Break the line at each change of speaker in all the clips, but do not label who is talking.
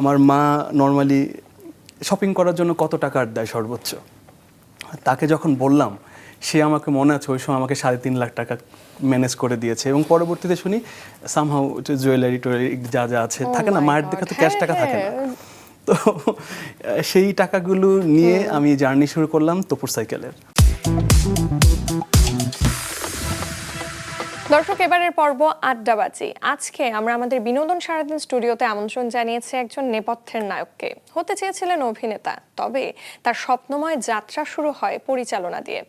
আমার মা normally shopping করার জন্য কত টাকা দেয় সর্বোচ্চ? তাকে যখন বললাম সে আমাকে মনে আছে ওই সময় আমাকে সাড়ে তিন লাখ টাকা ম্যানেজ করে দিয়েছে এবং পরবর্তীতে শুনি সামহাউ জুয়েলারি টুয়েলারি যা যা আছে
Oh
থাকে না? মায়ের দিকে তো ক্যাশ টাকা থাকে না।
হ্যাঁ।
তো সেই টাকাগুলো নিয়ে আমি জার্নি শুরু করলাম তপুর সাইকেলের
দর্শক, এবারের পর্ব আড্ডাবাজি। আজকে আমরা আমাদের বিনোদন সারাদিন স্টুডিওতে আমন্ত্রণ জানিয়েছি একজন নেপথ্যের নায়ককে। হতে চেয়েছিলেন অভিনেতা, তবে তার স্বপ্নময় যাত্রা শুরু হয় পরিচালনা দিয়ে।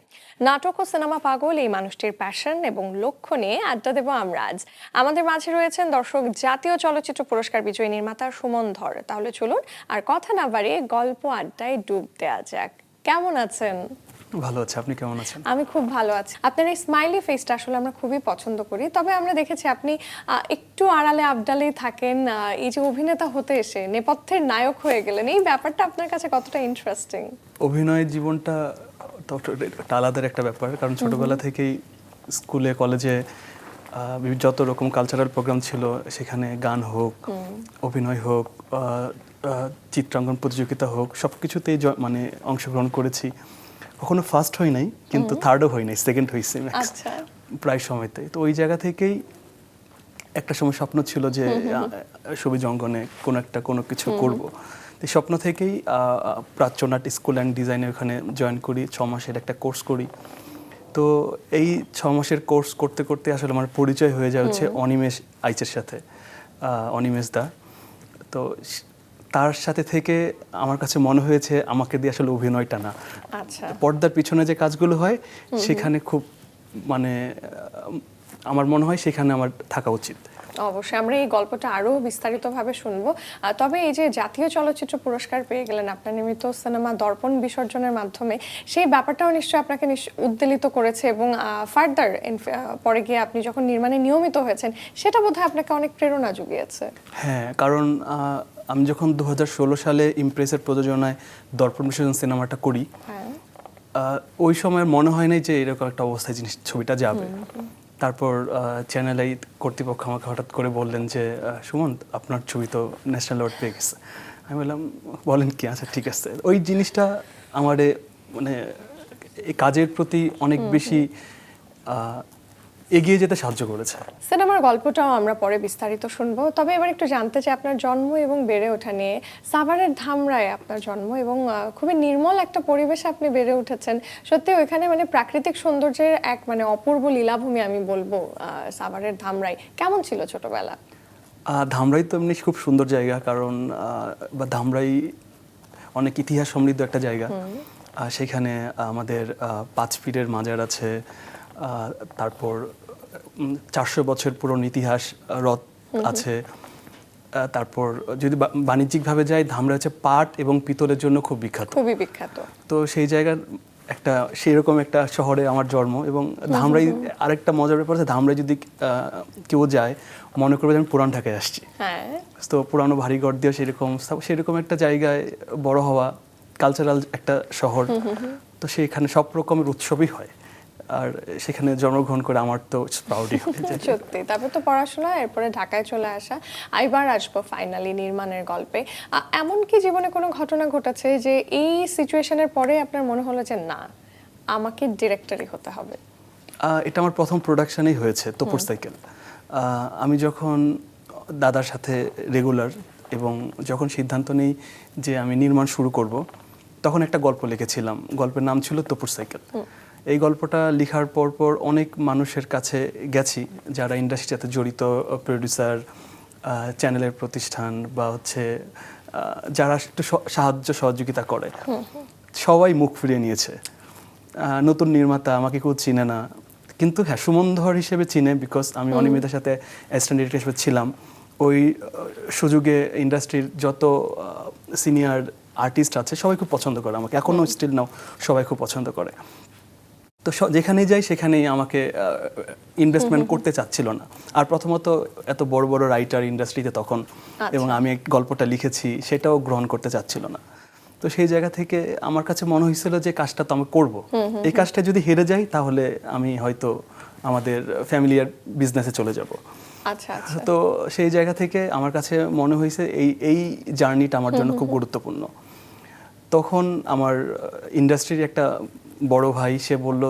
নাটক ও সিনেমা পাগল এই মানুষটির প্যাশন এবং লক্ষ্য নিয়ে আড্ডা দেব আমরা আজ। আমাদের মাঝে রয়েছেন দর্শক, জাতীয় চলচ্চিত্র পুরস্কার বিজয়ী নির্মাতা সুমন ধর। তাহলে চলুন আর কথা না বাড়িয়ে গল্প আড্ডায় ডুব দেওয়া যাক। কেমন আছেন?
ভালো আছে। আপনি কেমন আছেন?
আমি খুব ভালো আছি। আপনার এই স্মাইলি ফেসটা আসলে আমরা খুবই পছন্দ করি। তবে আমরা দেখেছি আপনি একটু আড়ালে আবডালেই থাকেন এই যে অভিনেতা হতে এসে নেপথ্যের নায়ক হয়ে গেলেন এই ব্যাপারটা আপনার কাছে কতটা ইন্টারেস্টিং
অভিনয় জীবনটা আলাদার একটা ব্যাপার কারণ ছোটবেলা থেকেই স্কুলে কলেজে যত রকম কালচারাল প্রোগ্রাম ছিল সেখানে গান হোক অভিনয় হোক চিত্রাঙ্কন প্রতিযোগিতা হোক সব কিছুতেই মানে অংশগ্রহণ করেছি। কখনো ফার্স্ট হই নাই কিন্তু থার্ডও হই নাই সেকেন্ড হয়েছে max।
আচ্ছা।
প্রায় সময়তে। তো ওই জায়গা থেকেই একটা সময় স্বপ্ন ছিল যে সবুজ অঙ্গনে কোনো একটা কোনো কিছু করব। তো স্বপ্ন থেকেই আহ, প্রাচ্য নাট স্কুল অ্যান্ড ডিজাইনে ওখানে জয়েন করি ছ মাসের একটা কোর্স করি। তো এই ছ মাসের কোর্স করতে করতে আসলে আমার পরিচয় হয়ে যাচ্ছে অনিমেষ আইচের সাথে অনিমেষ দা। তো তার সাথে থেকে আমার কাছে মনে হয়েছে আমাকে দিয়ে আসলে অভিনয়টা না।
আচ্ছা।
পর্দার পিছনে যে কাজগুলো হয় সেখানে খুব মানে আমার মনে হয় সেখানে আমার থাকা উচিত।
অবশ্যই আমরা এই গল্পটা আরও বিস্তারিতভাবে শুনব। তবে এই যে জাতীয় চলচ্চিত্র পুরস্কার পেয়ে গেলেন আপনার নিমিত্ত সিনেমা দর্পণ বিসর্জনের মাধ্যমে সেই ব্যাপারটাও নিশ্চয়ই আপনাকে উদ্বেলিত করেছে এবং ফার্দার পরে গিয়ে আপনি যখন নির্মাণে নিয়মিত হয়েছেন সেটা বোধহয় আপনাকে অনেক প্রেরণা জুগিয়েছে।
হ্যাঁ কারণ আমি যখন দু হাজার ষোলো সালে ইমপ্রেসের প্রযোজনায় দর্পণ বিসর্জন সিনেমাটা করি
হ্যাঁ।
ওই সময় মনে হয় নাই যে এরকম একটা অবস্থায় জিনিস ছবিটা যাবে। তারপর চ্যানেল কর্তৃপক্ষ আমাকে হঠাৎ করে বললেন যে সুমন আপনার ছবি তো ন্যাশনাল অ্যাওয়ার্ড পেয়ে গেছে। আমি বললাম বলেন কি? আচ্ছা ঠিক আছে। ওই জিনিসটা আমারে মানে এই কাজের প্রতি অনেক বেশি এগিয়ে যেতে সাহায্য করেছে।
সিনেমার গল্পটাও আমরা পরে বিস্তারিত শুনব। তবে এবার একটু জানতে চাই আপনার জন্ম এবং বেড়ে ওঠা নিয়ে সাভারের ধামরায় আপনার জন্ম এবং খুবই নির্মল একটা পরিবেশে আপনি বেড়ে উঠেছেন। সত্যি ওইখানে মানে প্রাকৃতিক সৌন্দর্যের এক মানে অপূর্ব লীলাভূমি আমি বলব সাভারের ধামরাই কেমন ছিল ছোটবেলা?
ধামরাই তো এমনি খুব সুন্দর জায়গা কারণ বা ধামরাই অনেক ইতিহাস সমৃদ্ধ একটা জায়গা। সেখানে আমাদের পাঁচ পীরের মাজার আছে তারপর চারশো বছর পুরনো ইতিহাস রথ আছে। তারপর যদি বাণিজ্যিকভাবে যাই ধামরা হচ্ছে পাট এবং পিতলের জন্য খুব বিখ্যাত।
খুবই বিখ্যাত।
তো সেই জায়গার একটা সেরকম একটা শহরে আমার জন্ম এবং ধামরাই আরেকটা মজার ব্যাপার আছে ধামরাই যদি কেউ যায় মনে করবে যে আমি পুরান ঢাকায় আসছি।
হ্যাঁ।
তো পুরানো ভারী ঘর দিয়ে সেরকম সেরকম একটা জায়গায় বড় হওয়া কালচারাল একটা শহর। তো সেখানে সব রকমের উৎসবই হয়। আর সেখানে জন্মগ্রহণ করে আমার তো প্রাউডই
সত্যি তারপর তো পড়াশোনা এরপরে ঢাকায় চলে আসা। আইবার আসব ফাইনালি নির্মাণের গল্পে। এমন কি জীবনে কোনো ঘটনা ঘটেছে যে এই সিচুয়েশনের পরে আপনার মনে হলো যে না আমাকে ডিরেক্টরই হতে হবে?
এটা আমার প্রথম প্রোডাকশনেই হয়েছে তোপর সাইকেল। আমি যখন দাদার সাথে রেগুলার এবং যখন সিদ্ধান্ত নিই যে আমি নির্মাণ শুরু করব তখন একটা গল্প লিখেছিলাম। গল্পের নাম ছিল তোপুর সাইকেল। এই গল্পটা লেখার পর পর অনেক মানুষের কাছে গেছি যারা ইন্ডাস্ট্রির সাথে জড়িত প্রডিউসার চ্যানেলের প্রতিষ্ঠান বা হচ্ছে যারা একটু সাহায্য সহযোগিতা করে। সবাই মুখ ফিরিয়ে নিয়েছে। নতুন নির্মাতা আমাকে কেউ চিনে না। কিন্তু হ্যাঁ সুমন ধর হিসেবে চিনে বিকজ আমি অনিমিতার সাথে অ্যাসিস্ট্যান্ট ডিরেক্টর হিসেবে ছিলাম। ওই সুযোগে ইন্ডাস্ট্রির যত সিনিয়র আর্টিস্ট আছে সবাই খুব পছন্দ করে আমাকে। এখনও স্টিল নাও সবাই খুব পছন্দ করে। তো যেখানেই যাই সেখানেই আমাকে ইনভেস্টমেন্ট করতে চাচ্ছিল না। আর প্রথমত এত বড় বড় রাইটার ইন্ডাস্ট্রিতে তখন এবং আমি গল্পটা লিখেছি সেটাও গ্রহণ করতে চাচ্ছিল না। তো সেই জায়গা থেকে আমার কাছে মনে হয়েছিল যে কাজটা তো আমি করব। এই কাজটা যদি হেরে যাই তাহলে আমি হয়তো আমাদের ফ্যামিলিয়ার বিজনেসে চলে যাব।
আচ্ছা আচ্ছা।
তো সেই জায়গা থেকে আমার কাছে মনে হয়েছে এই এই জার্নিটা আমার জন্য খুব গুরুত্বপূর্ণ। তখন আমার ইন্ডাস্ট্রির একটা বড় ভাই সে বলল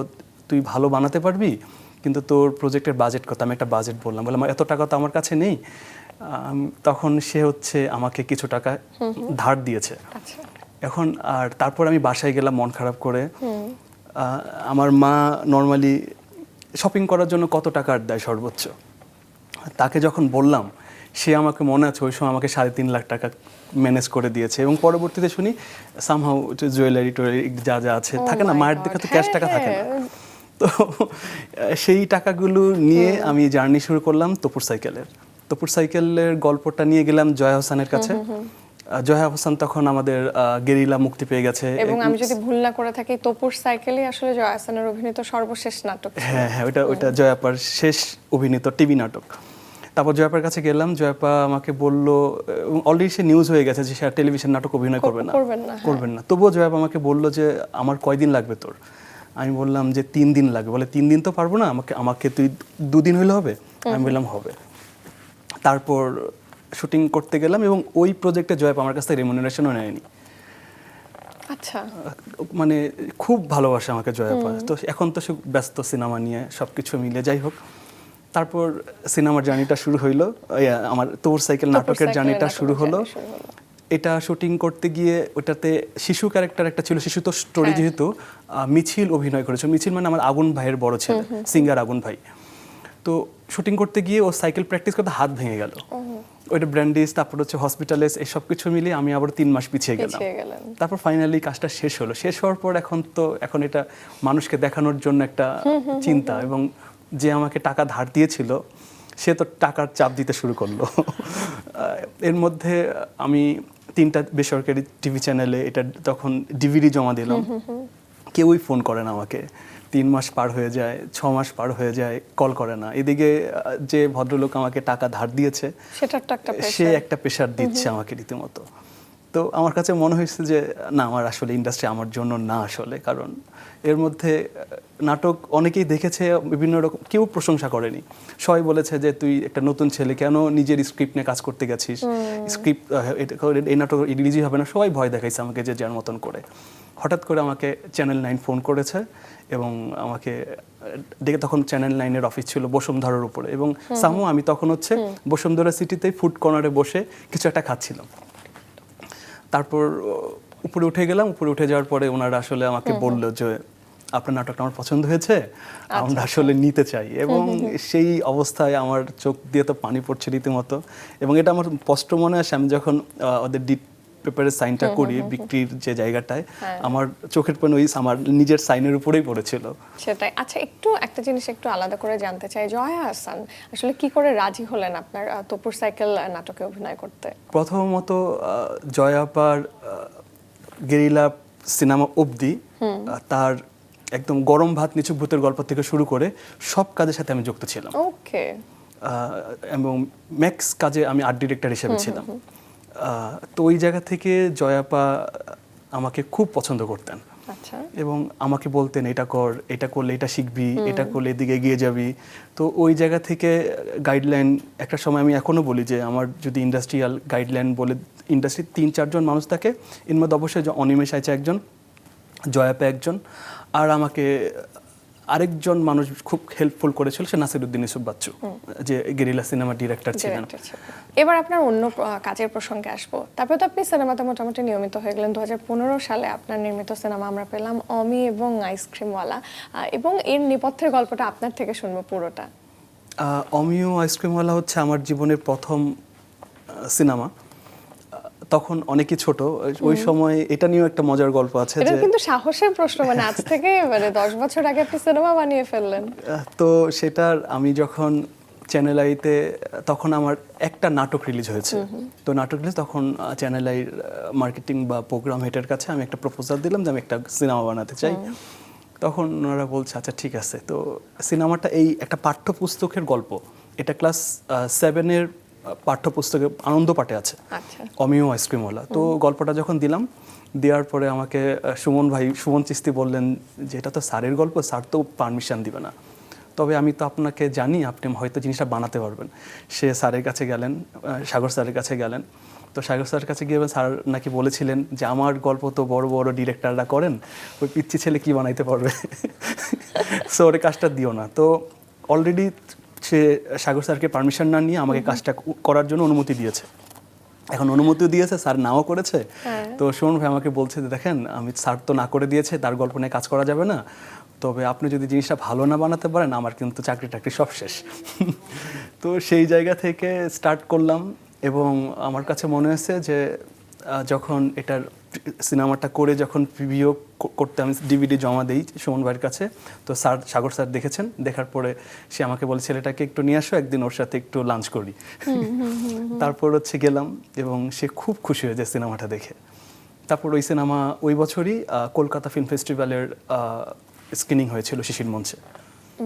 তুই ভালো বানাতে পারবি কিন্তু তোর প্রজেক্টের বাজেট কত? আমি একটা বাজেট বললাম বললাম এত টাকা তো আমার কাছে নেই। তখন সে হচ্ছে আমাকে কিছু টাকা ধার দিয়েছে।
আচ্ছা।
এখন আর তারপর আমি বাসায় গেলাম মন খারাপ করে। আমার মা নর্মালি শপিং করার জন্য কত টাকার দেয় সর্বোচ্চ? তাকে যখন বললাম সে আমাকে মনে আছে ওই সময় আমাকে সাড়ে তিন লাখ টাকা ম্যানেজ করে দিয়েছে এবং পরবর্তীতে শুনি সামহাউ জুয়েলারি টুয়েলারি যা যা আছে
Oh
থাকে না মায়ের দিকে তো ক্যাশ
হ্যাঁ,
টাকা থাকে না।
হ্যাঁ।
তো সেই টাকাগুলো নিয়ে আমি জার্নি শুরু করলাম তপুর সাইকেলের তপুর সাইকেলের গল্পটা নিয়ে গেলাম জয়া হোসেনের কাছে। জয়া হোসেন তখন আমাদের গেরিলা মুক্তি পেয়ে গেছে।
এবং আমি যদি ভুল না করে থাকি তপুর সাইকেলই আসলে জয় হাসানের অভিনীত সর্বশেষ নাটক
হ্যাঁ হ্যাঁ ওইটা ওইটা জয়াপার শেষ অভিনীত টিভি নাটক। তারপর জয়াপার কাছে গেলাম জয়াপা আমাকে বলল অলরেডি সে নিউজ হয়ে গেছে যে সে আর টেলিভিশন নাটক অভিনয় করবে না।
করবেন না, হ্যাঁ।
করবেন না। তবুও জয়াপা আমাকে বলল যে আমার কয়দিন লাগবে তোর? আমি বললাম যে তিন দিন লাগবে। বলে তিন দিন তো পারব না আমাকে আমাকে তুই দুদিন হইলে হবে? আমি বললাম হবে। তারপর শুটিং করতে গেলাম এবং ওই প্রজেক্টে জয়াপা আমার কাছ থেকে রেমুনারেশনও নেয়নি।
আচ্ছা।
মানে খুব ভালোবাসে আমাকে জয়াপা। তো এখন তো সে ব্যস্ত সিনেমা নিয়ে সব কিছু মিলে। যাই হোক তারপর সিনেমার জার্নিটা শুরু হইল। আমার তোর সাইকেল নাটকের জার্নিটা শুরু হলো। এটা শুটিং করতে গিয়ে ওটাতে শিশু ক্যারেক্টার একটা ছিল শিশু তো স্টোরি
হ্যাঁ।
যেহেতু মিছিল অভিনয় করেছে। মিছিল মানে আমার আগুন ভাইয়ের বড় ছেলে সিঙ্গার আগুন ভাই। তো শুটিং করতে গিয়ে ও সাইকেল প্র্যাকটিস করতে হাত ভেঙে গেল। ওইটা ব্র্যান্ডিস তারপর হচ্ছে হসপিটালাইজ এই সব কিছু মিলিয়ে আমি আবার তিন মাস পিছিয়ে গেলাম। তারপর ফাইনালি কাজটা শেষ হলো। শেষ হওয়ার পর এখন তো এখন এটা মানুষকে দেখানোর জন্য একটা চিন্তা এবং যে আমাকে টাকা ধার দিয়েছিল সে তো টাকার চাপ দিতে শুরু করল। এর মধ্যে আমি তিনটা বেসরকারি টিভি চ্যানেলে এটা তখন ডিভিডি জমা দিলাম। কেউই ফোন করে না আমাকে। তিন মাস পার হয়ে যায় ছ মাস পার হয়ে যায় কল করে না। এদিকে যে ভদ্রলোক আমাকে টাকা ধার দিয়েছে সে একটা প্রেশার দিচ্ছে আমাকে রীতিমতো। তো আমার কাছে মনে হয়েছে যে না আমার আসলে ইন্ডাস্ট্রি আমার জন্য না আসলে কারণ এর মধ্যে নাটক অনেকেই দেখেছে বিভিন্ন রকম কেউ প্রশংসা করেনি। সবাই বলেছে যে তুই একটা নতুন ছেলে কেন নিজের স্ক্রিপ্ট নিয়ে কাজ করতে গেছিস? স্ক্রিপ্ট এই নাটক রিলিজই হবে না। সবাই ভয় দেখাইছে আমাকে যে যার মতন করে। হঠাৎ করে আমাকে চ্যানেল নাইন ফোন করেছে এবং আমাকে ডেকে তখন চ্যানেল নাইনের অফিস ছিল বসুন্ধরার উপরে এবং সামু আমি তখন হচ্ছে বসুন্ধরা সিটিতে ফুড কর্নারে বসে কিছু একটা খাচ্ছিলাম। তারপর উপরে উঠে গেলাম উপরে উঠে যাওয়ার পরে ওনারা আসলে আমাকে বলল যে আপনার নাটকটা আমার পছন্দ হয়েছে আমরা আসলে নিতে চাই। এবং সেই অবস্থায় আমার চোখ দিয়ে তো পানি পড়ছে রীতিমতো। এবং এটা আমার স্পষ্ট মনে আসে আমি যখন ওদের ডিট পেপারের সাইনটা করি বিক্রির যে জায়গাটায়
হ্যাঁ।
আমার চোখের পানি ওই আমার নিজের সাইনের উপরেই পড়েছিল।
সেটাই। আচ্ছা একটু একটা জিনিস একটু আলাদা করে জানতে চাই। জয়া হাসান আসলে কি করে রাজি হলেন আপনার তপুর সাইকেল নাটকে অভিনয় করতে?
প্রথমত আহ, জয়াপার আহ, গেরিলা সিনেমা অবধি তার একদম গরম ভাত নিচুক ভূতের গল্প থেকে শুরু করে সব কাজের সাথে আমি যুক্ত ছিলাম।
ওকে।
এবং ম্যাক্স কাজে আমি আর্ট ডিরেক্টর হিসেবে ছিলাম। তো ওই জায়গা থেকে জয়াপা আমাকে খুব পছন্দ করতেন।
আচ্ছা।
এবং আমাকে বলতেন এটা কর এটা করলে এটা শিখবি এটা করলে এদিকে এগিয়ে যাবি। তো ওই জায়গা থেকে গাইডলাইন একটা সময় আমি এখনও বলি যে আমার যদি ইন্ডাস্ট্রিয়াল গাইডলাইন বলে ইন্ডাস্ট্রির তিন চারজন মানুষ থাকে এর মধ্যে অবশ্যই অনিমেষ আছে একজন জয়াপা একজন আর আমাকে আরেকজন মানুষ খুব হেল্পফুল করেছিল সে নাসিরুদ্দিন ইসুফ বাচ্চু যে গেরিলা সিনেমা ডিরেক্টর ছিলেন।
এবার আপনার অন্য কাজের প্রসঙ্গে আসব। তারপরে তো আপনি সিনেমাতে মোটামুটি নিয়মিত হয়ে গেলেন। দু হাজার পনেরো সালে আপনার নির্মিত সিনেমা আমরা পেলাম অমি এবং আইসক্রিমওয়ালা। এবং এর নেপথ্যের গল্পটা আপনার থেকে শুনব পুরোটা।
অমিয় আইসক্রিমওয়ালা হচ্ছে আমার জীবনের প্রথম সিনেমা। তখন অনেকই ছোট। ওই সময় এটা নিয়েও একটা মজার গল্প আছে
এটা কিন্তু সাহসের প্রশ্ন মানে আজ থেকে মানে দশ বছর আগে আপনি সিনেমা বানিয়ে ফেললেন।
তো সেটার আমি যখন চ্যানেল আইতে তখন আমার একটা নাটক রিলিজ হয়েছে। তো নাটক রিলিজ তখন চ্যানেল আই মার্কেটিং বা প্রোগ্রাম হেডের কাছে আমি একটা প্রপোজাল দিলাম যে আমি একটা সিনেমা বানাতে চাই। তখন ওনারা বলছে আচ্ছা ঠিক আছে। তো সিনেমাটা এই একটা পাঠ্যপুস্তকের গল্প। এটা ক্লাস সেভেনের পাঠ্যপুস্তকে আনন্দ পাঠে আছে।
আচ্ছা।
অমিও আইসক্রিমওয়ালা। তো গল্পটা যখন দিলাম দেওয়ার পরে আমাকে সুমন ভাই সুমন চিস্তি বললেন যে এটা তো স্যারের গল্প স্যার তো পারমিশন দিবে না। তবে আমি তো আপনাকে জানি আপনি হয়তো জিনিসটা বানাতে পারবেন। সে স্যারের কাছে গেলেন সাগর স্যারের কাছে গেলেন। তো সাগর স্যারের কাছে গিয়ে স্যার নাকি বলেছিলেন যে আমার গল্প তো বড় বড় ডিরেক্টররা করেন ওই পিচ্ছি ছেলে কি বানাইতে পারবে? সো ওর কাজটা দিও না। তো অলরেডি সে সাগর স্যারকে পারমিশন না নিয়ে আমাকে কাজটা করার জন্য অনুমতি দিয়েছে। এখন অনুমতিও দিয়েছে স্যার নাও করেছে। তো শোন ভাই আমাকে বলছে যে দেখেন আমি স্যার তো না করে দিয়েছে তার গল্প নিয়ে কাজ করা যাবে না। তবে আপনি যদি জিনিসটা ভালো না বানাতে পারেন আমার কিন্তু চাকরি টাকরি সব শেষ। তো সেই জায়গা থেকে স্টার্ট করলাম এবং আমার কাছে মনে হয়েছে যে যখন এটার সিনেমাটা করে যখন প্রিভিউ করতে আমি ডিভিডি জমা দিই সুমন ভাইয়ের কাছে তো স্যার সাগর স্যার দেখেছেন? দেখার পরে সে আমাকে বলে ছেলেটাকে একটু নিয়ে আসো একদিন ওর সাথে একটু লাঞ্চ করি। তারপর হচ্ছে গেলাম এবং সে খুব খুশি হয়ে যায় সিনেমাটা দেখে। তারপর ওই সিনেমা ওই বছরই কলকাতা ফিল্ম ফেস্টিভ্যালের স্ক্রিনিং হয়েছিল শিশির মঞ্চে।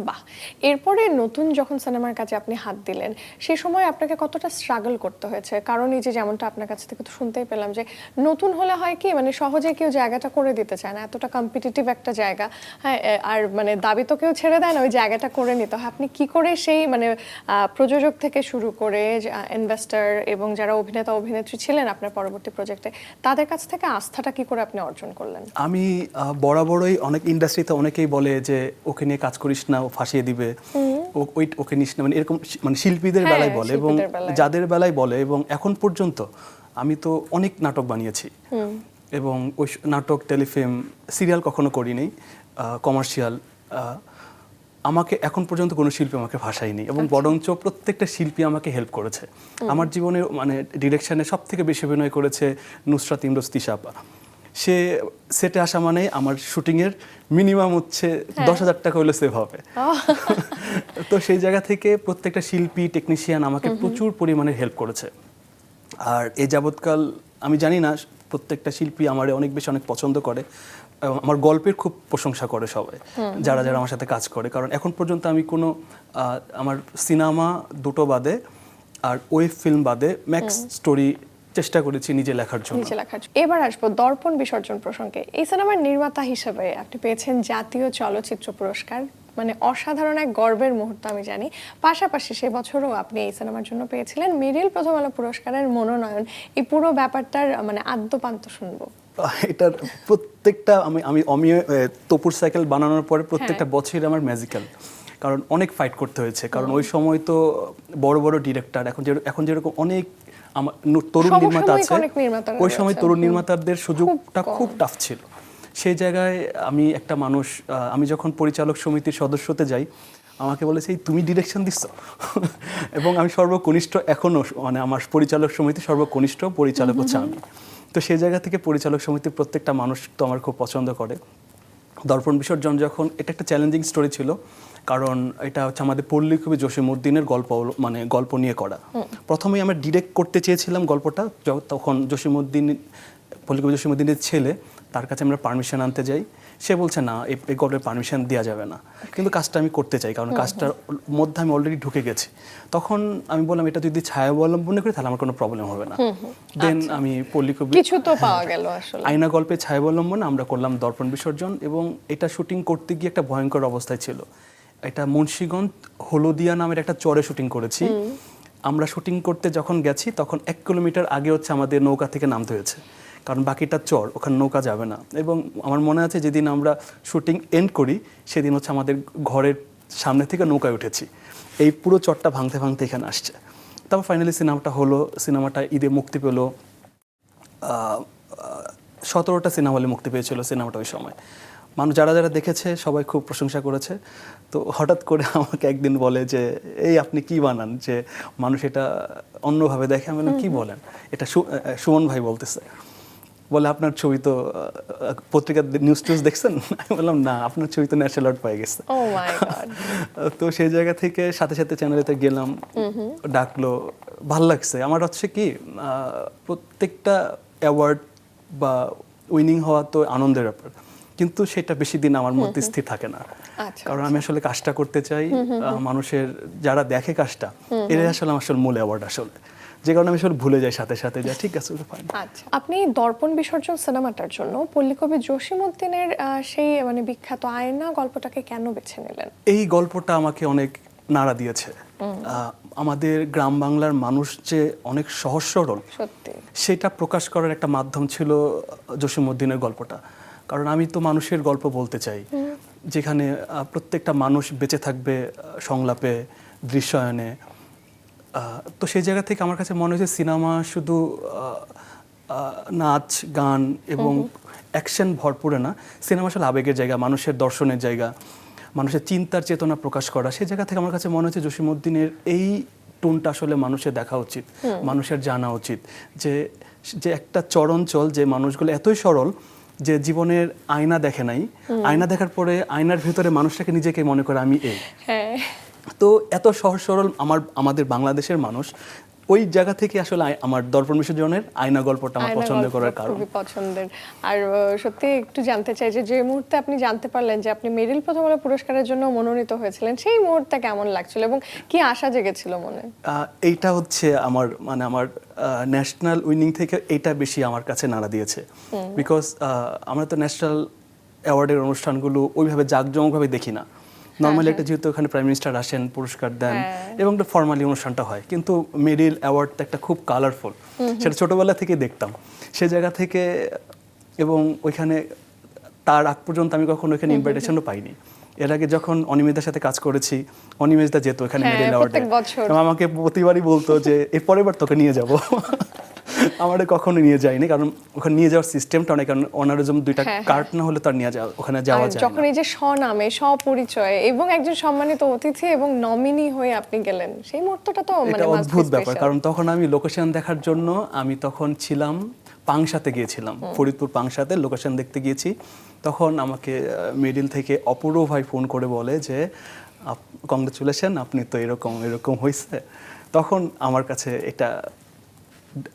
বাহ, এরপরে নতুন যখন সিনেমার কাজে আপনি হাত দিলেন সেই সময় আপনাকে কতটা স্ট্রাগল করতে হয়েছে? কারণ এই যে যেমনটা আপনার কাছ থেকে তো শুনতেই পেলাম যে, নতুন হলে হয় কি মানে সহজে কেউ জায়গাটা করে দিতে চায় না, এতটা কম্পিটিটিভ একটা জায়গা হ্যাঁ আর মানে দাবি তো কেউ ছেড়ে দেয় না, ওই জায়গাটা করে নিতে হয়। আপনি কি করে সেই মানে প্রযোজক থেকে শুরু করে ইনভেস্টার এবং যারা অভিনেতা, অভিনেত্রী ছিলেন আপনার পরবর্তী প্রজেক্টে তাদের কাছ থেকে আস্থাটা কি করে আপনি অর্জন করলেন?
আমি বরাবরই অনেক ইন্ডাস্ট্রিতে অনেকেই বলে যে, ওকে নিয়ে কাজ করিস না ফাঁসিয়ে দিবে। ওই ওকে নিস না। মানে এরকম মানে শিল্পীদের
হ্যাঁ,
বেলায় বলে এবং যাদের বেলায় বলে এবং এখন পর্যন্ত আমি তো অনেক নাটক বানিয়েছি। এবং ওই নাটক টেলিফিল্ম সিরিয়াল কখনো করিনি কমার্শিয়াল আমাকে এখন পর্যন্ত কোনো শিল্পী আমাকে ভাষায়নি এবং
আচ্ছা।
বরঞ্চ প্রত্যেকটা শিল্পী আমাকে হেল্প করেছে। আমার জীবনে মানে ডিরেকশনে সব থেকে বেশি অভিনয় করেছে নুসরাত ইমরোজ তিশাপা সে সেটে আসা মানে আমার শুটিংয়ের মিনিমাম হচ্ছে
হ্যাঁ।
দশ হাজার টাকা হলে সেভ হবে। তো সেই জায়গা থেকে প্রত্যেকটা শিল্পী টেকনিশিয়ান আমাকে প্রচুর পরিমাণে হেল্প করেছে। আর এই যাবৎকাল আমি জানি না প্রত্যেকটা শিল্পী আমার অনেক বেশি অনেক পছন্দ করে। এবং আমার গল্পের খুব প্রশংসা করে সবাই যারা যারা আমার সাথে কাজ করে। কারণ এখন পর্যন্ত আমি কোনো আমার সিনেমা দুটো বাদে আর ওয়েব ফিল্ম বাদে ম্যাক্স স্টোরি চেষ্টা করেছি নিজে লেখার জন্য।
নিজে লেখার আছে। এবার আসব দর্পণ বিসর্জন প্রসঙ্গে। এই সিনেমার নির্মাতা হিসেবে আপনি পেয়েছেন জাতীয় চলচ্চিত্র পুরস্কার মানে অসাধারণ এক গর্বের মুহূর্ত আমি জানি। পাশাপাশি সে বছরও আপনি এই সিনেমার জন্য পেয়েছিলেন মেরিল প্রথম আলো পুরস্কারের মনোনয়ন। এই পুরো ব্যাপারটার মানে আদ্যপান্ত শুনব।
এটার প্রত্যেকটা আমি আমি অমিয় তপুর সাইকেল বানানোর পরে প্রত্যেকটা বছরই আমার ম্যাজিক্যাল কারণ অনেক ফাইট করতে হয়েছে। কারণ ওই সময় তো বড় বড় ডিরেক্টর এখন যে এখন যেরকম অনেক আমার তরুণ নির্মাতা আছে। ওই সময় তরুণ নির্মাতাদের সুযোগটা খুব টাফ ছিল। সেই জায়গায় আমি একটা মানুষ আমি যখন পরিচালক সমিতির সদস্যতে যাই আমাকে বলেছে "এই তুমি ডিরেকশন দিচ্ছ? এবং আমি সর্বকনিষ্ঠ এখনও মানে আমার পরিচালক সমিতি সর্বকনিষ্ঠ পরিচালক হচ্ছে আমি। তো সেই জায়গা থেকে পরিচালক সমিতির প্রত্যেকটা মানুষ তো আমার খুব পছন্দ করে। দর্পণ বিসর্জন যখন এটা একটা চ্যালেঞ্জিং স্টোরি ছিল। কারণ এটা হচ্ছে আমাদের পল্লী কবি জসিমুদ্দিনের গল্প মানে গল্প নিয়ে করা। প্রথমেই আমরা ডিরেক্ট করতে চেয়েছিলাম গল্পটা তখন জসিমুদ্দিন পল্লী কবি জসিমুদ্দিনের ছেলে তার কাছে আমরা পারমিশন আনতে যাই। সে বলছে না এই গল্পের পারমিশন দেওয়া যাবে না। কিন্তু কাজটা আমি করতে চাই কারণ কাজটার মধ্যে আমি অলরেডি ঢুকে গেছি। তখন আমি বললাম এটা যদি ছায়া অবলম্বনে করি তাহলে আমার কোনো প্রবলেম হবে না। দেন আমি পল্লী কবি
কিছু তো পাওয়া গেল আসলে।
আয়না গল্পে ছায়াবলম্বনে আমরা করলাম দর্পণ বিসর্জন এবং এটা শুটিং করতে গিয়ে একটা ভয়ঙ্কর অবস্থায় ছিল। এটা মুন্সীগঞ্জ হলদিয়া নামের একটা চরে শুটিং করেছি। আমরা শুটিং করতে যখন গেছি তখন এক কিলোমিটার আগে হচ্ছে আমাদের নৌকা থেকে নামতে হয়েছে। কারণ বাকিটা চর ওখানে নৌকা যাবে না। এবং আমার মনে আছে যেদিন আমরা শুটিং এন্ড করি সেদিন হচ্ছে আমাদের ঘরের সামনে থেকে নৌকায় উঠেছি। এই পুরো চরটা ভাঙতে ভাঙতে এখানে আসছে। তারপর ফাইনালি সিনেমাটা হলো সিনেমাটা ঈদে মুক্তি পেল। সতেরোটা সিনেমা হলে মুক্তি পেয়েছিল সিনেমাটা ওই সময়। মানুষ যারা যারা দেখেছে সবাই খুব প্রশংসা করেছে। তো হঠাৎ করে আমাকে একদিন বলে যে এই আপনি কি বানান? যে মানুষ এটা অন্যভাবে দেখে। আমি বললাম কি বলেন? এটা সুমন ভাই বলতেছে। বলে আপনার ছবি তো পত্রিকার নিউজ টিউজ দেখছেন? আমি বললাম না আপনার ছবি তো ন্যাশনাল অ্যাওয়ার্ড পেয়ে গেছে।
গড
তো সেই জায়গা থেকে সাথে সাথে চ্যানেলেতে গেলাম। ডাকলো ভালো লাগছে। আমার হচ্ছে কি প্রত্যেকটা অ্যাওয়ার্ড বা উইনিং হওয়া তো আনন্দের ব্যাপার। কিন্তু সেটা বেশি দিন আমার মধ্যে স্থির থাকে না।
আচ্ছা,
কারণ আমি আসলে কাজটা করতে চাই মানুষের যারা দেখে কাজটা এটাই আসলে আমার আসলে মূল অ্যাওয়ার্ড আসলে। যে কারণে আমি আসলে ভুলে যাই সাথে সাথে যে ঠিক আছে ফাইন
আচ্ছা আপনি দর্পণ বিসর্জন সিনেমাটার জন্য পল্লীকবি জসিমউদ্দিনের সেই মানে বিখ্যাত আয়না গল্পটাকে কেন বেছে নিলেন?
এই গল্পটা আমাকে অনেক নাড়া দিয়েছে। আমাদের গ্রাম বাংলার মানুষ যে অনেক সহজ সরল সেটা প্রকাশ করার একটা মাধ্যম ছিল জসিমউদ্দিনের গল্পটা। কারণ আমি তো মানুষের গল্প বলতে চাই। যেখানে প্রত্যেকটা মানুষ বেঁচে থাকবে সংলাপে দৃশ্যায়নে। তো সেই জায়গা থেকে আমার কাছে মনে হয়েছে সিনেমা শুধু নাচ গান এবং অ্যাকশন ভরপুরে না। সিনেমা আসলে আবেগের জায়গা মানুষের দর্শনের জায়গা মানুষের চিন্তার চেতনা প্রকাশ করা। সেই জায়গা থেকে আমার কাছে মনে হচ্ছে জসিমউদ্দিনের এই টোনটা আসলে মানুষের দেখা উচিত মানুষের জানা উচিত। যে যে একটা চরঞ্চল যে মানুষগুলো এতই সরল যে জীবনের আয়না দেখে নাই আয়না দেখার পরে আয়নার ভেতরে মানুষটাকে নিজেকে মনে করে আমি এই।
হ্যাঁ।
তো এত সহজ সরল আমার আমাদের বাংলাদেশের মানুষ ওই জায়গা থেকে আসলে আমার দর্পণ বিসর্জনের আয়না গল্পটা আমার পছন্দ করার কারণ।
খুবই পছন্দের। আর সত্যি একটু জানতে চাই যে যে মুহূর্তে আপনি জানতে পারলেন যে আপনি মেরিল প্রথম আলো পুরস্কারের জন্য মনোনীত হয়েছিলেন সেই মুহূর্তে কেমন লাগছিল এবং কি আশা জেগেছিল মনে?
এইটা হচ্ছে আমার মানে আমার ন্যাশনাল উইনিং থেকে এটা বেশি আমার কাছে নাড়া দিয়েছে। বিকজ আমরা তো ন্যাশনাল অ্যাওয়ার্ডের অনুষ্ঠানগুলো ওইভাবে জাঁকজমকভাবে দেখি না। নর্মালি একটা যেহেতু ওখানে প্রাইম মিনিস্টার আসেন পুরস্কার দেন
হ্যাঁ।
এবং একটা ফর্মালি অনুষ্ঠানটা হয়। কিন্তু মেরিল অ্যাওয়ার্ডটা একটা খুব কালারফুল সেটা ছোটবেলা থেকে দেখতাম। সে জায়গা থেকে এবং ওইখানে তার আগ পর্যন্ত আমি কখনো ওইখানে ইনভাইটেশনও পাইনি। এর আগে যখন অনিমেদার সাথে কাজ করেছি অনিমেদা যেত ওখানে
হ্যাঁ,
মেরিল অ্যাওয়ার্ডে এবং আমাকে প্রতিবারই বলতো যে এর পরের বার তোকে নিয়ে যাব। আমার কখনো নিয়ে যায়নি কারণ ওখানে নিয়ে যাওয়ার সিস্টেমটা অনেক কারণ অনারিজম দুইটা
হ্যাঁ, হ্যাঁ।
কার্ড না হলে তার নিয়ে যাওয়া ওখানে যাওয়া যায়
যখন এই যে স্বনামে স্বপরিচয় এবং একজন সম্মানিত অতিথি এবং নমিনি হয়ে আপনি গেলেন সেই মুহূর্তটা তো মানে
অদ্ভুত ব্যাপার কারণ তখন আমি লোকেশন দেখার জন্য আমি তখন ছিলাম পাংশাতে গিয়েছিলাম ফরিদপুর পাংশাতে লোকেশন দেখতে গিয়েছি। তখন আমাকে মিডিল থেকে অপূর্ব ভাই ফোন করে বলে যে কংগ্রেচুলেশন আপনি তো এরকম এরকম হয়েছে তখন আমার কাছে এটা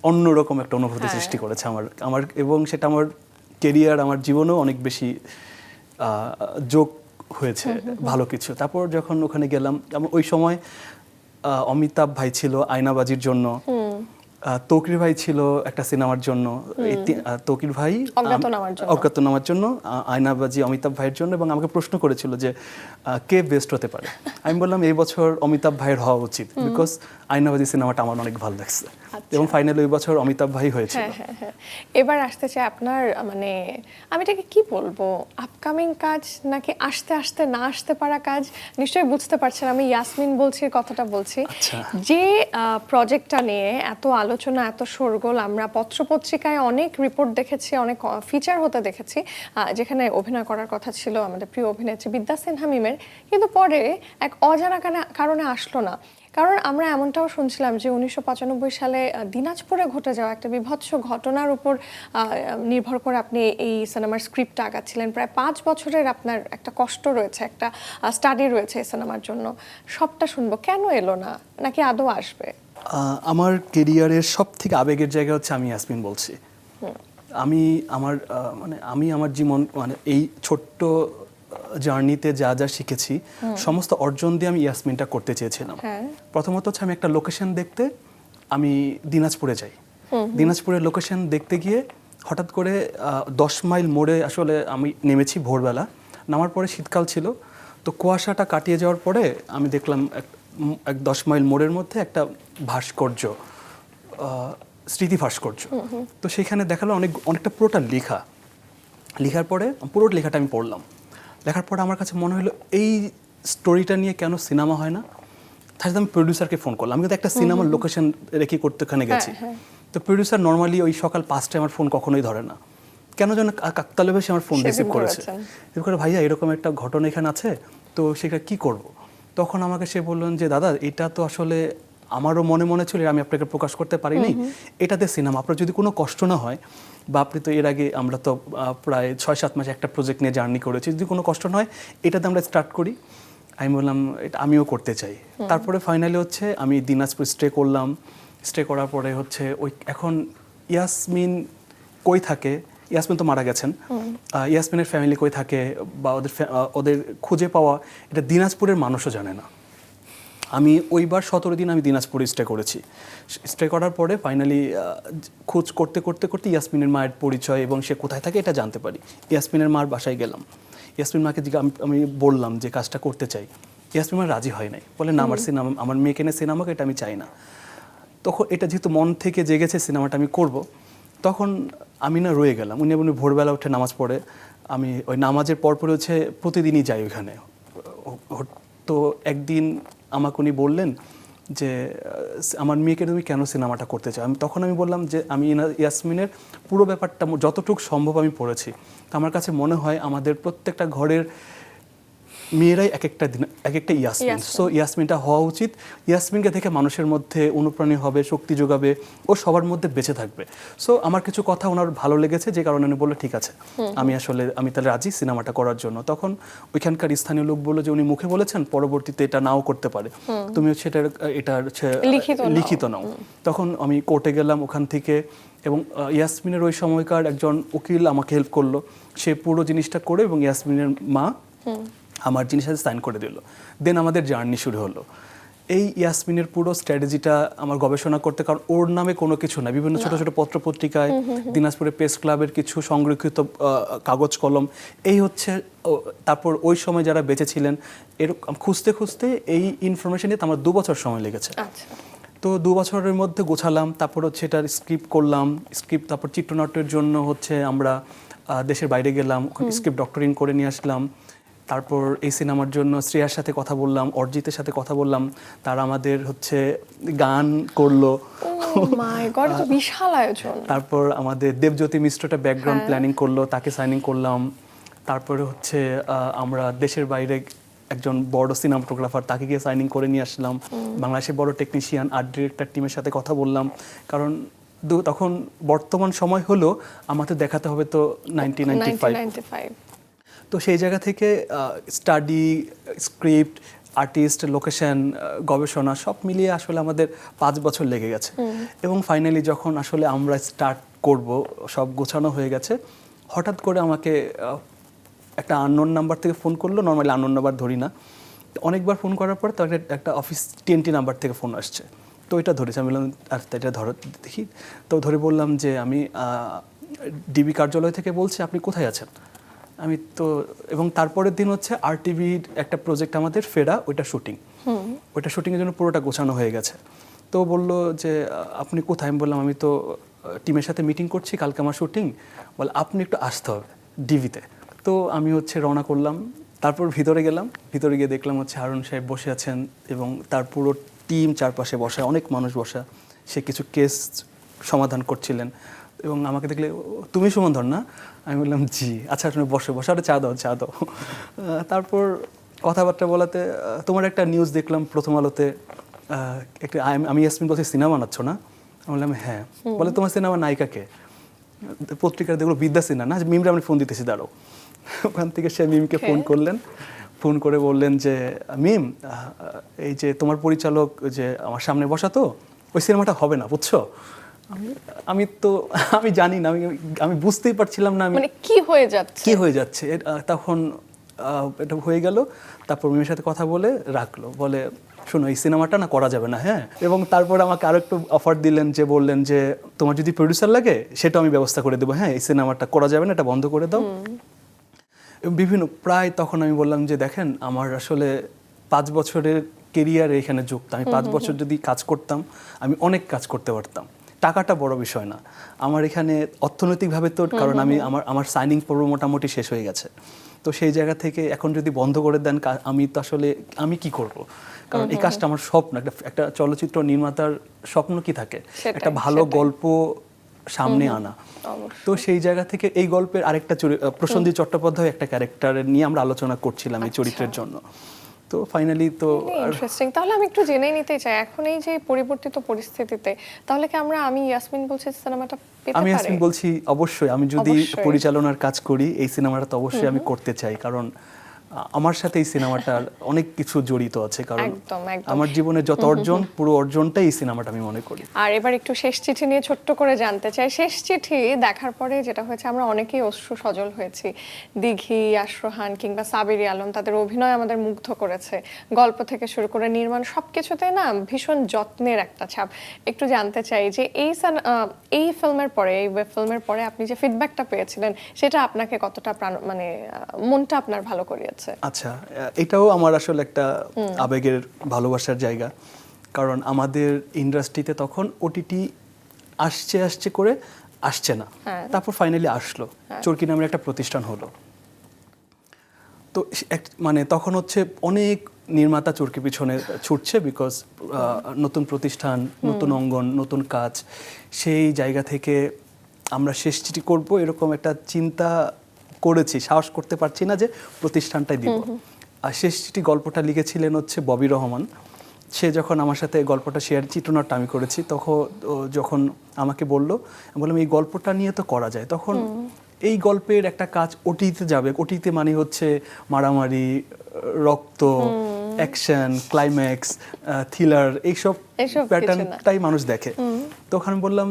অন্যরকম একটা অনুভূতি
হ্যাঁ।
সৃষ্টি করেছে আমার। আমার এবং সেটা আমার কেরিয়ার আমার জীবনেও অনেক বেশি যোগ হয়েছে ভালো কিছু। তারপর যখন ওখানে গেলাম ওই সময় অমিতাভ ভাই ছিল আয়নাবাজির জন্য। তৌকির ভাই ছিল একটা সিনেমার জন্য। তৌকির ভাই আম-
অজ্ঞাতনামার জন্য।
আয়নাবাজি অমিতাভ ভাইয়ের জন্য এবং আমাকে প্রশ্ন করেছিল যে কে বেস্ট হতে পারে? আমি বললাম এই বছর অমিতাভ ভাইয়ের হওয়া উচিত বিকজ আয়নাবাজি সিনেমাটা আমার অনেক ভালো লাগছে। এবং ফাইনালি ওই বছর অমিতাভ ভাই হয়েছিল।
হ্যাঁ হ্যাঁ হ্যাঁ। এবার আসতে চাই আপনার মানে আমি এটাকে কি বলব? আপকামিং কাজ নাকি আসতে আসতে না আসতে পারা কাজ? নিশ্চয়ই বুঝতে পারছেন আমি ইয়াসমিন বলছি কথাটা বলছি।
আচ্ছা।
যে প্রজেক্টটা নিয়ে এত আলোচনা এত শোরগোল আমরা পত্রপত্রিকায় অনেক রিপোর্ট দেখেছি অনেক ফিচার হতে দেখেছি যেখানে অভিনয় করার কথা ছিল আমাদের প্রিয় অভিনেত্রী বিদ্যা সিনহা মিমের। কিন্তু পরে এক অজানা কারণে আসলো না। কারণ আমরা এমনটাও শুনছিলাম যে উনিশশো পঁচানব্বই সালে দিনাজপুরে ঘটে যাওয়া একটা বিভৎস ঘটনার উপর নির্ভর করে আপনি এই সিনেমার স্ক্রিপ্টটা আগাচ্ছিলেন। প্রায় পাঁচ বছরের আপনার একটা কষ্ট রয়েছে একটা স্টাডি রয়েছে এই সিনেমার জন্য। সবটা শুনব। কেন এলো না? নাকি আদৌ আসবে?
আমার কেরিয়ারের সব থেকে আবেগের জায়গা হচ্ছে আমি ইয়াসমিন বলছি। আমি আমার মানে আমি আমার জীবন মানে এই ছোট্ট জার্নিতে যা যা শিখেছি সমস্ত অর্জন দিয়ে আমি ইয়াসমিনটা করতে চেয়েছিলাম।
হ্যাঁ।
প্রথমত হচ্ছে আমি একটা লোকেশন দেখতে আমি দিনাজপুরে যাই। দিনাজপুরের লোকেশন দেখতে গিয়ে হঠাৎ করে দশ মাইল মোড়ে আসলে আমি নেমেছি ভোরবেলা। নামার পরে শীতকাল ছিল। তো কুয়াশাটা কাটিয়ে যাওয়ার পরে আমি দেখলাম এক- দশ মাইল মোড়ের মধ্যে একটা ভাস্কর্য স্মৃতি ভাস্কর্য। তো সেখানে দেখাল অনেক অনেকটা পুরোটা লেখা। লেখার পরে পুরো লেখাটা আমি পড়লাম। লেখার পরে আমার কাছে মনে হলো এই স্টোরিটা নিয়ে কেন সিনেমা হয় না? তাহলে আমি প্রডিউসারকে ফোন করলাম। আমি কিন্তু একটা সিনেমার লোকেশন রেখে করতে ওখানে গেছি। তো প্রডিউসার নর্মালি ওই সকাল পাঁচটায় আমার ফোন কখনোই ধরে না। কেন যেন কাকতালে বেশি আমার ফোন রিসিভ করেছে। রিসিভ করে ভাইয়া এরকম একটা ঘটনা এখানে আছে তো সেটা কি করব? তখন আমাকে সে বললেন যে দাদা এটা তো আসলে আমারও মনে মনে ছিল আমি আপনাকে প্রকাশ করতে পারিনি। এটাতে সিনেমা আপনার যদি কোনো কষ্ট না হয় বা আপনি তো এর আগে আমরা তো প্রায় ছয় সাত মাসে একটা প্রজেক্ট নিয়ে জার্নি করেছি যদি কোনো কষ্ট না হয় এটাতে আমরা স্টার্ট করি। আমি বললাম এটা আমিও করতে চাই। তারপরে ফাইনালি হচ্ছে আমি দিনাজপুর স্টে করলাম। স্টে করার পরে হচ্ছে ওই এখন ইয়াসমিন কই থাকে? ইয়াসমিন তো মারা গেছেন। ইয়াসমিনের ফ্যামিলি কই থাকে? বা ওদের ওদের খুঁজে পাওয়া এটা দিনাজপুরের মানুষও জানে না। আমি ওইবার সতেরো দিন আমি দিনাজপুরে স্টে করেছি। স্টে করার পরে ফাইনালি খোঁজ করতে করতে করতে ইয়াসমিনের মায়ের পরিচয় এবং সে কোথায় থাকে এটা জানতে পারি। ইয়াসমিনের মার বাসায় গেলাম। ইয়াসমিন মাকে আমি- বললাম যে কাজটা করতে চাই। ইয়াসমিন মা রাজি হয় নাই। বলে না আমার সিনেমা আমার মেয়েকে এনে সিনেমাকে এটা আমি চাই না। তখন এটা যেহেতু মন থেকে জেগেছে সিনেমাটা আমি করব তখন আমি না রয়ে গেলাম। উনি উনি ভোরবেলা উঠে নামাজ পড়ে। আমি ওই নামাজের পর পরে হচ্ছে প্রতিদিনই যাই ওইখানে। তো একদিন আমাকে উনি বললেন যে আমার মেয়েকে তুমি কেন সিনেমাটা করতে চাও? আমি তখন আমি বললাম যে, আমি ইয়াসমিনের পুরো ব্যাপারটা যতটুকু সম্ভব আমি পড়েছি। তো আমার কাছে মনে হয় আমাদের প্রত্যেকটা ঘরের মেয়েরাই এক একটা দিন এক একটা ইয়াসমিন। সো ইয়াসমিনটা হওয়া উচিত। ইয়াসমিনকে দেখে মানুষের মধ্যে অনুপ্রাণী হবে শক্তি যোগাবে ও সবার মধ্যে বেঁচে থাকবে। সো আমার কিছু কথা ওনার ভালো লেগেছে যে কারণে উনি বলল ঠিক আছে আমি আসলে আমি তাহলে রাজি সিনেমাটা করার জন্য। তখন ওইখানকার স্থানীয় লোক বলল যে উনি মুখে বলেছেন পরবর্তীতে এটা নাও করতে পারে। তুমি হচ্ছে এটা
লিখিত নাও।
তখন আমি কোর্টে গেলাম ওখান থেকে এবং ইয়াসমিনের ওই সময়কার একজন উকিল আমাকে হেল্প করল। সে পুরো জিনিসটা করে এবং ইয়াসমিনের মা আমার জিনিসের সাইন করে দিল। দেন আমাদের জার্নি শুরু হলো। এই ইয়াসমিনের পুরো স্ট্র্যাটেজিটা আমার গবেষণা করতে কারণ ওর নামে কোনো কিছু না বিভিন্ন ছোট ছোট পত্র পত্রিকায় দিনাজপুরে প্রেস ক্লাবের কিছু সংরক্ষিত কাগজ কলম। এই হচ্ছে তারপর ওই সময় যারা বেঁচে ছিলেন এরকম খুঁজতে খুঁজতে এই ইনফরমেশন নিয়ে আমার দু বছর সময় লেগেছে।
আচ্ছা।
তো দু বছরের মধ্যে গোছালাম তারপর হচ্ছে এটার স্ক্রিপ্ট করলাম। স্ক্রিপ্ট তারপর চিত্রনাট্যের জন্য হচ্ছে আমরা দেশের বাইরে গেলাম। স্ক্রিপ্ট ডক্টরিং করে নিয়ে আসলাম। তারপর এই সিনেমার জন্য শ্রেয়ার সাথে কথা বললাম অরিজিতের সাথে কথা বললাম তারা আমাদের হচ্ছে গান করল।
তো বিশাল আয়োজন।
তারপর আমাদের দেবজ্যোতি মিশ্রটা ব্যাকগ্রাউন্ড। প্ল্যানিং করল তাকে সাইনিং করলাম। তারপরে হচ্ছে আমরা দেশের বাইরে একজন বড় সিনেমাটোগ্রাফার তাকে গিয়ে সাইনিং করে নিয়ে আসলাম। বাংলাদেশের বড় টেকনিশিয়ান আর্ট ডিরেক্টর টিমের সাথে কথা বললাম। কারণ তখন বর্তমান সময় হলো আমাদের দেখাতে হবে তো নাইনটিন নাইনটি ফাইভ
1995
তো সেই জায়গা থেকে স্টাডি স্ক্রিপ্ট আর্টিস্ট লোকেশন গবেষণা সব মিলিয়ে আসলে আমাদের পাঁচ বছর লেগে গেছে। এবং ফাইনালি যখন আসলে আমরা স্টার্ট করব সব গোছানো হয়ে গেছে হঠাৎ করে আমাকে একটা আননোন নাম্বার থেকে ফোন করল। নর্মালি আননোন নাম্বার ধরি না। অনেকবার ফোন করার পর তো একটা- অফিস টিএনটি নাম্বার থেকে ফোন আসছে। তো এটা ধরেছে। আমি বললাম আর এটা ধরো দেখি। তো ধরে বললাম যে আমি ডিবি কার্যালয় থেকে বলছি আপনি কোথায় আছেন? আমি তো এবং তারপরের দিন হচ্ছে আর টিভির একটা প্রজেক্ট আমাদের ফেরা ওইটা শুটিং ওইটা শুটিংয়ের জন্য পুরোটা গোছানো হয়ে গেছে। তো বলল যে আপনি কোথায়? আমি বললাম আমি তো টিমের সাথে মিটিং করছি কালকে আমার শুটিং বলে আপনি একটু আসতে হবে ডিভিতে তো। আমি হচ্ছে রওনা করলাম। তারপর ভিতরে গেলাম। ভিতরে গিয়ে দেখলাম হচ্ছে হারুন সাহেব বসে আছেন এবং তার পুরো টিম চারপাশে বসা অনেক মানুষ বসা। সে কিছু কেস সমাধান করছিলেন। এবং আমাকে দেখলে "ও, তুমি সুমনধর না আমি বললাম জি আচ্ছা তুমি বসে বসে আরে চা দাও চা দাও। তারপর কথাবার্তা বলাতে তোমার একটা নিউজ দেখলাম প্রথম আলোতে একটা আমি- ইয়াসমিন বলছি সিনেমা বানাচ্ছ না? আমি বললাম হ্যাঁ। বলে তোমার সিনেমা নায়িকাকে পত্রিকার দেখল বিদ্যা সিনহা। না মিমরা আমি ফোন দিতেছি দাঁড়াও। ওখান থেকে সে মিমকে ফোন করলেন। ফোন করে বললেন যে মিম এই যে তোমার পরিচালক যে আমার সামনে বসা তো ওই সিনেমাটা হবে না বুঝছ? আমি- তো আমি জানি না আমি আমি বুঝতেই পারছিলাম না আমি
মানে কি হয়ে যাচ্ছে?
কি হয়ে যাচ্ছে? তখন এটা হয়ে গেল তারপর মিমের সাথে কথা বলে রাখল বলে শোনো এই সিনেমাটা না করা যাবে না হ্যাঁ? এবং তারপর আমাকে আরও একটু অফার দিলেন যে বললেন যে তোমার যদি প্রডিউসার লাগে সেটা আমি ব্যবস্থা করে দেবো হ্যাঁ এই সিনেমাটা করা যাবে না এটা বন্ধ করে দাও। বিভিন্ন প্রায় তখন আমি বললাম যে দেখেন আমার আসলে পাঁচ বছরের কেরিয়ার এখানে যুক্ত। আমি পাঁচ বছর যদি কাজ করতাম আমি অনেক কাজ করতে পারতাম। টাকাটা বড় বিষয় না। আমার এখানে অর্থনৈতিকভাবে তো কারণ আমি আমার আমার সাইনিং পর্ব মোটামুটি শেষ হয়ে গেছে। তো সেই জায়গা থেকে এখন যদি বন্ধ করে দেন আমি তো আসলে আমি কি করব? কারণ এই কাজটা আমার স্বপ্ন একটা একটা চলচ্চিত্র নির্মাতার স্বপ্ন কি থাকে? একটা ভালো গল্প সামনে আনা। তো সেই জায়গা থেকে এই গল্পের আরেকটা আহ, চট্টোপাধ্যায় একটা ক্যারেক্টার নিয়ে আমরা আলোচনা করছিলাম এই চরিত্রের জন্য। তো ফাইনালি তো
ইন্টারেস্টিং তাহলে আমি একটু জেনে নিতে চাই এখন এই যে পরিবর্তিত পরিস্থিতিতে তাহলে কি আমরা আমি ইয়াসমিন বলছি সিনেমাটা পেতে
আমি ইয়াসমিন বলছি অবশ্যই আমি যদি পরিচালনার কাজ করি এই সিনেমাটা তো অবশ্যই আমি করতে চাই কারণ আমার সাথে এই সিনেমাটার অনেক কিছু জড়িত আছে কারণ। আমার জীবনের যত অর্জন পুরো অর্জনটাই এই সিনেমাটা আমি মনে করি।
আর এবার একটু শেষ চিঠি নিয়ে ছোট্ট করে জানতে চাই। শেষ চিঠি দেখার পরে যেটা হয়েছে আমরা অনেকেই অশ্রু সজল হয়েছি। দিঘি আশ্রহান কিংবা সাবিরি আলম তাদের অভিনয় আমাদের মুগ্ধ করেছে। গল্প থেকে শুরু করে নির্মাণ সবকিছুতে না ভীষণ যত্নের একটা ছাপ। একটু জানতে চাই যে এই এই ফিল্মের পরে এই ওয়েব ফিল্মের পরে আপনি যে ফিডব্যাকটা পেয়েছিলেন সেটা আপনাকে কতটা প্রাণ মানে মনটা আপনার ভালো করিয়েছে?
আচ্ছা এটাও আমার আসলে একটা আবেগের ভালোবাসার জায়গা। কারণ আমাদের ইন্ডাস্ট্রিতে তখন ওটিটি আসছে আসছে করে আসছে না।
হ্যাঁ।
তারপর ফাইনালি আসলো। চরকি নামের একটা প্রতিষ্ঠান হলো। তো এক- মানে তখন হচ্ছে অনেক নির্মাতা চরকি পিছনে ছুটছে বিকজ নতুন প্রতিষ্ঠান নতুন অঙ্গন নতুন কাজ। সেই জায়গা থেকে আমরা শেষ চিঠি করব এরকম একটা চিন্তা করেছি সাহস করতে পারছি না যে প্রতিষ্ঠানটাই দিব। আর শেষ চিঠি গল্পটা লিখেছিলেন হচ্ছে ববি রহমান। সে যখন আমার সাথে গল্পটা শেয়ার চিত্রনাট্য আমি করেছি তখন যখন আমাকে বলল বললাম এই গল্পটা নিয়ে তো করা যায়। তখন এই গল্পের একটা কাজ ওটিতে যাবে। ওটিতে মানে হচ্ছে মারামারি রক্ত অ্যাকশন ক্লাইম্যাক্স থ্রিলার এইসব প্যাটার্নটাই মানুষ দেখে। তখন আমি বললাম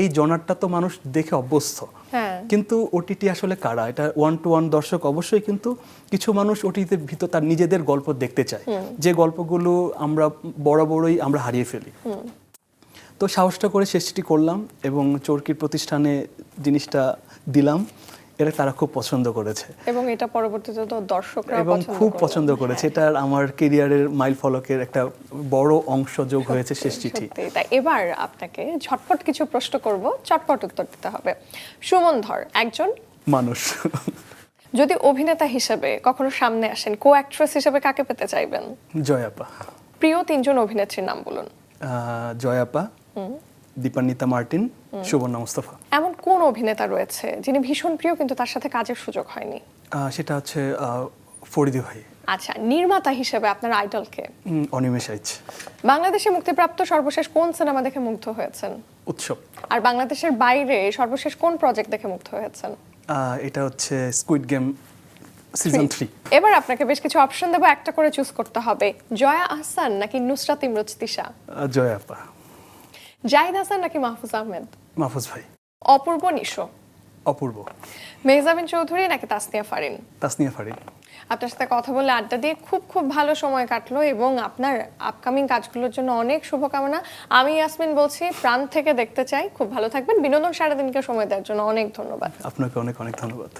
এই জনারটা তো মানুষ দেখে অভ্যস্ত।
হ্যাঁ।
কিন্তু ওটিটি আসলে কারা? এটা ওয়ান টু ওয়ান দর্শক অবশ্যই কিন্তু কিছু মানুষ ওটিতে ভিতর তার নিজেদের গল্প দেখতে চায়। যে গল্পগুলো আমরা বরাবরই আমরা হারিয়ে ফেলি। তো সাহসটা করে শেষটি করলাম এবং চরকির প্রতিষ্ঠানে জিনিসটা দিলাম। এটা তারা খুব পছন্দ করেছে।
এবং এটা পরবর্তীতে তো দর্শকরা
এবং খুব পছন্দ করেছে। এটা আমার কেরিয়ারের মাইল ফলকের একটা বড় অংশ যোগ হয়েছে শেষ চিঠি।
তাই এবার আপনাকে ঝটপট কিছু প্রশ্ন করব চটপট উত্তর দিতে হবে। সুমন ধর একজন
মানুষ।
যদি অভিনেতা হিসেবে কখনো সামনে আসেন কো অ্যাক্ট্রেস হিসেবে কাকে পেতে চাইবেন?
জয়াপা
প্রিয় তিনজন অভিনেত্রীর নাম বলুন।
জয়াপা দীপান্বিতা মার্টিন সুবর্ণা মুস্তফা।
এমন কোন অভিনেতা রয়েছে যিনি ভীষণ প্রিয় কিন্তু তার সাথে কাজের সুযোগ হয়নি?
সেটা হচ্ছে ফরিদি ভাই।
আচ্ছা নির্মাতা হিসেবে আপনার আইডলকে?
অনিমেষ আইচ।
বাংলাদেশে মুক্তিপ্রাপ্ত সর্বশেষ কোন সিনেমা দেখে মুগ্ধ হয়েছেন?
উৎসব।
আর বাংলাদেশের বাইরে সর্বশেষ কোন প্রজেক্ট দেখে মুগ্ধ হয়েছেন?
এটা হচ্ছে স্কুইড গেম সিজন থ্রি
এবার আপনাকে বেশ কিছু অপশন দেবো একটা করে চুজ করতে হবে। জয়া আহসান নাকি নুসরাত ইমরোজ তিশা?
জয়াপা
জাহিদ হাসান নাকি মাহফুজ আহমেদ?
মাহফুজ ভাই।
অপূর্ব নিশো।
অপূর্ব।
মেহজাবিন চৌধুরী নাকি তাসনিয়া ফারিন?
তাসনিয়া ফারিন।
আপনার সাথে কথা বলে আড্ডা দিয়ে খুব খুব ভালো সময় কাটলো এবং আপনার আপকামিং কাজগুলোর জন্য অনেক শুভকামনা। আমি ইয়াসমিন বলছি প্রাণ থেকে দেখতে চাই। খুব ভালো থাকবেন। বিনোদন সারাদিনকে সময় দেওয়ার জন্য অনেক ধন্যবাদ।
আপনাকে অনেক অনেক ধন্যবাদ।